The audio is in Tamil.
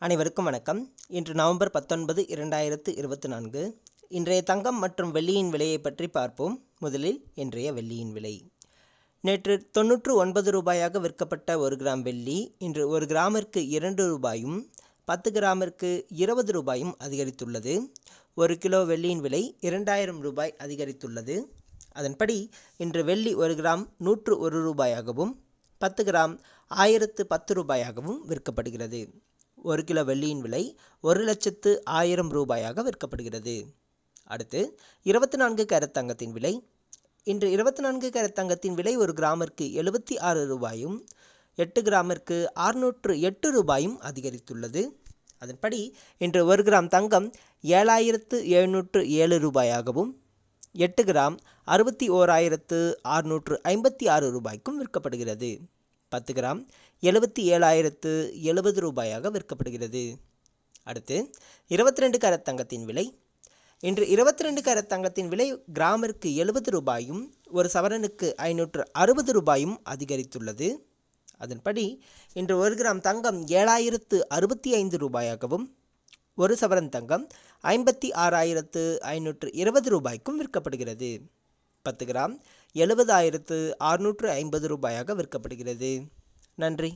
அனைவருக்கும் வணக்கம். இன்று நவம்பர் பத்தொன்பது இரண்டாயிரத்து இருபத்தி நான்கு. இன்றைய தங்கம் மற்றும் வெள்ளியின் விலையை பற்றி பார்ப்போம். முதலில் இன்றைய வெள்ளியின் விலை. நேற்று தொன்னூற்று ஒன்பது ரூபாயாக விற்கப்பட்ட ஒரு கிராம் வெள்ளி இன்று ஒரு கிராமிற்கு இரண்டு ரூபாயும் பத்து கிராமிற்கு இருபது ரூபாயும் அதிகரித்துள்ளது. ஒரு கிலோ வெள்ளியின் விலை இரண்டாயிரம் ரூபாய் அதிகரித்துள்ளது. அதன்படி இன்று வெள்ளி ஒரு கிராம் நூற்று ஒரு ரூபாயாகவும் பத்து கிராம் ஆயிரத்து பத்து ரூபாயாகவும் விற்கப்படுகிறது. ஒரு கிலோ வெள்ளியின் விலை ஒரு லட்சத்து ஆயிரம் ரூபாயாக விற்கப்படுகிறது. அடுத்து இருபத்தி நான்கு கேரட் தங்கத்தின் விலை. இன்று இருபத்தி நான்கு கேரட் தங்கத்தின் விலை ஒரு கிராமிற்கு எழுபத்தி ஆறு ரூபாயும் எட்டு கிராமிற்கு ஆறுநூற்று எட்டு ரூபாயும் அதிகரித்துள்ளது. அதன்படி இன்று ஒரு கிராம் தங்கம் ஏழாயிரத்து எழுநூற்று ஏழு ரூபாயாகவும் எட்டு கிராம் அறுபத்தி ஓராயிரத்து அறுநூற்று ஐம்பத்தி ஆறு ரூபாய்க்கும் விற்கப்படுகிறது. பத்து கிராம் எழுபத்தி ஏழாயிரத்து எழுபது ரூபாயாக விற்கப்படுகிறது. அடுத்து இருபத்தி ரெண்டு கேரட் தங்கத்தின் விலை. இன்று இருபத்தி ரெண்டு கேரட் தங்கத்தின் விலை கிராமிற்கு எழுபது ரூபாயும் ஒரு சவரனுக்கு ஐநூற்று அறுபது ரூபாயும் அதிகரித்துள்ளது. அதன்படி இன்று ஒரு கிராம் தங்கம் ஏழாயிரத்து அறுபத்தி ஐந்து ரூபாயாகவும் ஒரு சவரன் தங்கம் ஐம்பத்தி ஆறாயிரத்து ஐநூற்று இருபது ரூபாய்க்கும் விற்கப்படுகிறது. பத்து கிராம் எழுபதாயிரத்து அறுநூற்று ஐம்பது ரூபாயாக விற்கப்படுகிறது. நன்றி.